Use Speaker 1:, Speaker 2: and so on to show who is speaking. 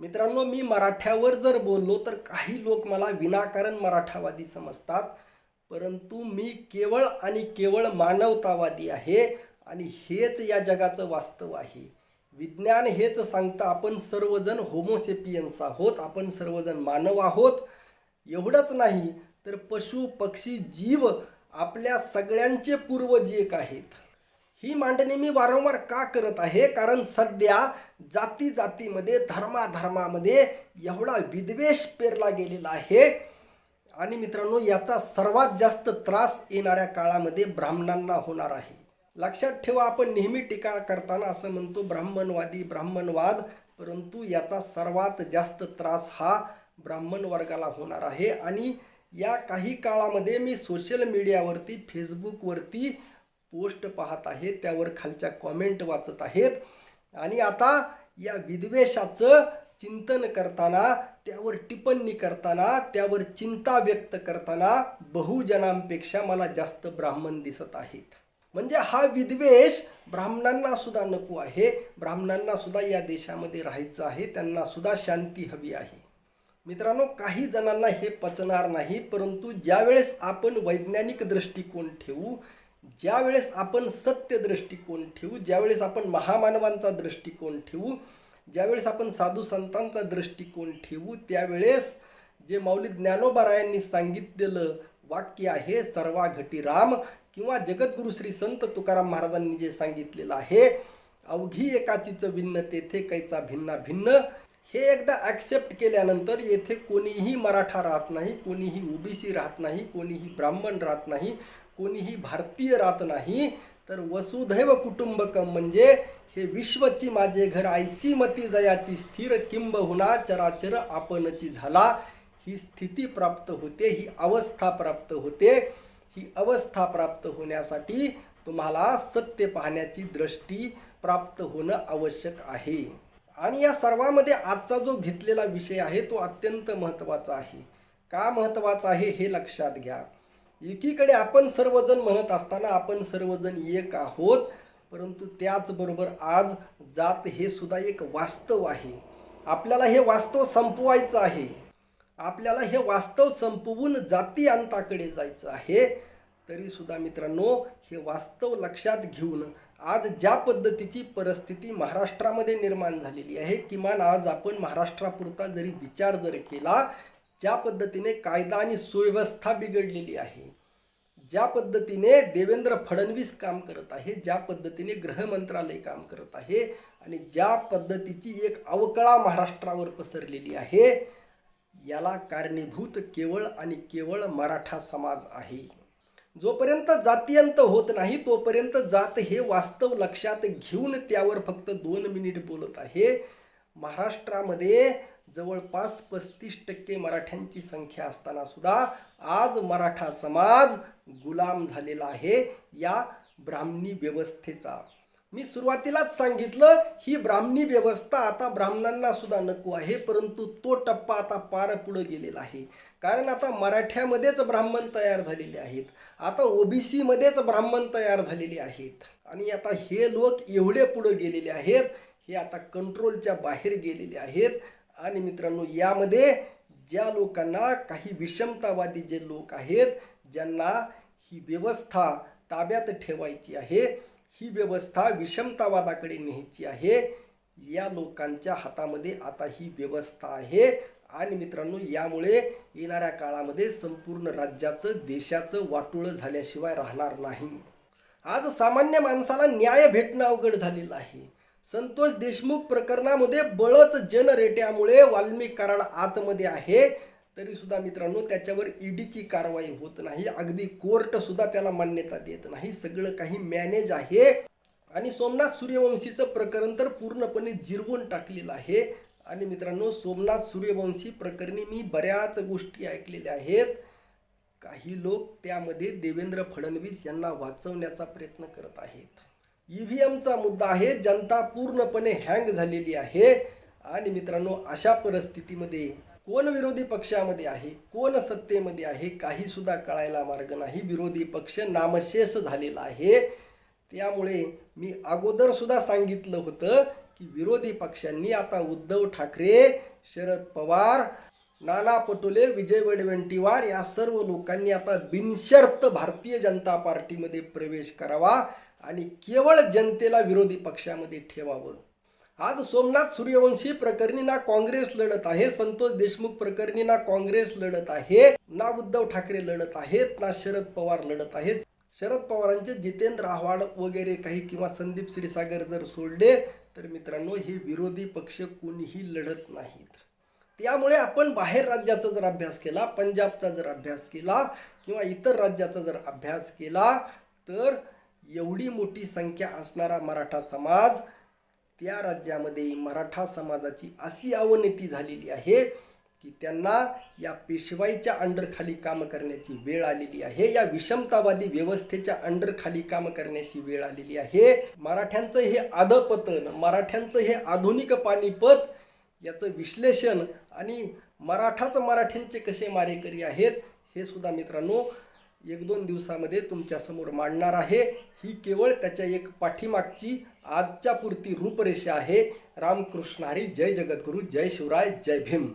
Speaker 1: मित्रांनो मी मराठ्यावर जर बोललो तर काही लोक मला विनाकारण मराठावादी समजतात. परंतु मी केवळ आणि केवळ मानवतावादी आहे आणि हेच या जगाचं वास्तव आहे. विज्ञान हेच सांगतं आपण सर्वजण होमोसेपियन्स आहोत आपण सर्वजण मानव आहोत. एवढंच नाही तर पशु पक्षी जीव आपल्या सगळ्यांचे पूर्वज एक आहेत. ही मांडणी मी वारंवार का करत आहे? कारण सध्या जाती जातीमध्ये धर्माधर्मामध्ये एवढा विद्वेष पेरला गेलेला आहे. आणि मित्रांनो याचा सर्वात जास्त त्रास येणाऱ्या काळामध्ये ब्राह्मणांना होणार आहे. लक्षात ठेवा आपण नेहमी टीका करताना असं म्हणतो ब्राह्मणवादी ब्राह्मणवाद. परंतु याचा सर्वात जास्त त्रास हा ब्राह्मण वर्गाला होणार आहे. आणि या काही काळामध्ये मी सोशल मीडियावरती फेसबुकवरती पोस्ट पाहत आहेत त्यावर खालच्या कॉमेंट वाचत आहेत. आणि आता या विद्वेषाचं चिंतन करताना त्यावर टिप्पणी करताना त्यावर चिंता व्यक्त करताना बहुजनांपेक्षा मला जास्त ब्राह्मण दिसत आहेत. म्हणजे हा विद्वेष ब्राह्मणांना सुद्धा नको आहे. ब्राह्मणांना सुद्धा या देशामध्ये राहायचं आहे. त्यांना सुद्धा शांती हवी आहे. मित्रांनो काही जणांना हे पचणार नाही परंतु ज्यावेळेस आपण वैज्ञानिक दृष्टिकोन ठेवू ज्यावेळेस आपण सत्य दृष्टिकोन ठेवू ज्यावेळेस आपण महामानवांचा दृष्टिकोन ठेवू ज्यावेळेस आपण साधू संतांचा दृष्टिकोन ठेवू त्यावेळेस जे माऊली ज्ञानोबारायांनी सांगितलेलं वाक्य आहे सर्वा घटी राम किंवा जगद्गुरु श्री संत तुकाराम महाराजांनी जे सांगितलेलं आहे अवघी एकाचीच भिन्न तेथे कैचा भिन्ना भिन्न हे एकदा ॲक्सेप्ट केल्यानंतर येथे कोणीही मराठा राहत नाही कोणीही ओबीसी राहत नाही कोणीही ब्राह्मण राहत नाही कोणीही भारतीय राहत नाही तर वसुधैव कुटुंबकम म्हणजे हे विश्वची माझे घर आयसी मती जयाची स्थिर किंबहुना चराचर आपणची झाला. ही स्थिती प्राप्त होते ही अवस्था प्राप्त होते. ही अवस्था प्राप्त होण्यासाठी तुम्हाला सत्य पाहण्याची दृष्टी प्राप्त होणं आवश्यक आहे. आणि या सर्वामध्ये आजचा जो घेतलेला विषय आहे तो अत्यंत महत्त्वाचा आहे. का महत्त्वाचा आहे हे लक्षात घ्या. एकीकडे आपण सर्वजण म्हणत असताना आपण सर्वजण एक आहोत परंतु त्याचबरोबर आज जात हे सुद्धा एक वास्तव आहे. आपल्याला हे वास्तव संपवायचं आहे. आपल्याला हे वास्तव संपवून जाती अंताकडे जायचं आहे. तरीसुद्धा मित्रांनो हे वास्तव लक्षात घेऊन आज ज्या पद्धतीची परिस्थिती महाराष्ट्रामध्ये निर्माण झालेली आहे किमान आज आपण महाराष्ट्रापुरता जरी विचार जर केला ज्या पद्धतीने कायदा आणि सुव्यवस्था बिघडलेली आहे ज्या पद्धतीने देवेंद्र फडणवीस काम करत आहे ज्या पद्धतीने गृहमंत्रालय काम करत आहे आणि ज्या पद्धतीची एक अवकळा महाराष्ट्रावर पसरलेली आहे याला कारणीभूत केवळ आणि केवळ मराठा समाज आहे. जोपर्यंत जातीयंत होत नाही तोपर्यंत जात हे वास्तव लक्षात घेऊन त्यावर फक्त दोन मिनिट बोलत आहे. महाराष्ट्रामध्ये जवळपास पस्तीस टक्के मराठ्यांची संख्या असताना सुद्धा आज मराठा समाज गुलाम झालेला आहे या ब्राह्मणी व्यवस्थेचा. मी सुरुवातीलाच सांगितलं ही ब्राह्मणी व्यवस्था आता ब्राह्मणांना सुद्धा नको आहे परंतु तो टप्पा आता पार पुढं गेलेला आहे. कारण आता मराठ्यामध्येच ब्राह्मण तयार झालेले आहेत आता ओबीसीमध्येच ब्राह्मण तयार झालेले आहेत. आणि आता हे लोक एवढे पुढं गेलेले आहेत हे आता कंट्रोलच्या बाहेर गेलेले आहेत आणि मित्रांनो यामध्ये ज्या लोकांना काही विषमतावादी जे लोक आहेत ज्यांना ही व्यवस्था ताब्यात ठेवायची आहे ही व्यवस्था विषमतावादाकडे न्यायची आहे या लोकांच्या हातामध्ये आता ही व्यवस्था आहे. आणि मित्रांनो यामुळे येणाऱ्या काळामध्ये संपूर्ण राज्याचं देशाचं वाटोळं झाल्याशिवाय राहणार नाही. आज सामान्य माणसाला न्याय भेटणं अवघड झालेलं आहे. संतोष देशमुख प्रकरणामध्ये बळच जनरेट्यामुळे वाल्मिक कराड आतमध्ये आहे. तरी सुद्धा मित्रांनो त्याच्यावर ईडीची कारवाई होत नाही. अगदी कोर्ट सुद्धा त्याला मान्यता देत नाही. सगळं काही मॅनेज आहे. आणि सोमनाथ सूर्यवंशीचं प्रकरण तर पूर्णपणे जिरवून टाकलेलं आहे. आणि मित्रांनो सोमनाथ सूर्यवंशी प्रकरणी मी बऱ्याच गोष्टी ऐकलेल्या आहेत. काही लोक त्यामध्ये देवेंद्र फडणवीस यांना वाचवण्याचा प्रयत्न करत आहेत. ई व्ही एमचा मुद्दा आहे. जनता पूर्णपणे हँग झालेली आहे. आणि मित्रांनो अशा परिस्थितीमध्ये कोण विरोधी पक्षामध्ये आहे? कोण सत्तेमध्ये आहे? काही सुद्धा कळायला मार्ग नाही. विरोधी पक्ष नामशेष झालेला आहे. त्यामुळे मी अगोदर सुद्धा सांगितलं होतं की विरोधी पक्षांनी आता उद्धव ठाकरे शरद पवार नाना पटोले विजय वडवंटीवार या सर्व लोकांनी आता बिनशर्त भारतीय जनता पार्टीमध्ये प्रवेश करावा. आणि केवळ जनतेला विरोधी पक्षामध्ये ठेवावं. आज सोमनाथ सूर्यवंशी प्रकरणी ना काँग्रेस लढत आहे संतोष देशमुख प्रकरणी ना काँग्रेस लढत आहे ना उद्धव ठाकरे लढत आहेत ना शरद पवार लढत आहेत. शरद पवारांचे जितेंद्र आव्हाड वगैरे काही किंवा संदीप क्षीरसागर जर सोडले तर मित्रांनो हे विरोधी पक्ष कोणीही लढत नाहीत. त्यामुळे आपण बाहेर राज्याचा जर अभ्यास केला पंजाबचा जर अभ्यास केला किंवा इतर राज्याचा जर अभ्यास केला तर एवढी मोठी संख्या असणारा मराठा समाज त्या राज्यामध्ये मराठा समाजाची अशी अवनती झालेली आहे की त्यांना या पेशवाईच्या अंडरखाली काम करण्याची वेळ आलेली आहे या विषमतावादी व्यवस्थेच्या अंडरखाली काम करण्याची वेळ आलेली आहे. मराठ्यांचं हे आदपतन मराठ्यांचं हे आधुनिक पाणीपत याचं विश्लेषण आणि मराठाच मराठ्यांचे कसे मारेकरी आहेत हे सुद्धा मित्रांनो एक दोन दिवसामध्ये तुमच्यासमोर मांडणार आहे. ही केवळ त्याच्या एक पाठीमागची आजच्या पुरती रूपरेषा आहे. रामकृष्ण हरी जय जगद्गुरू जय शिवराय जय भीम.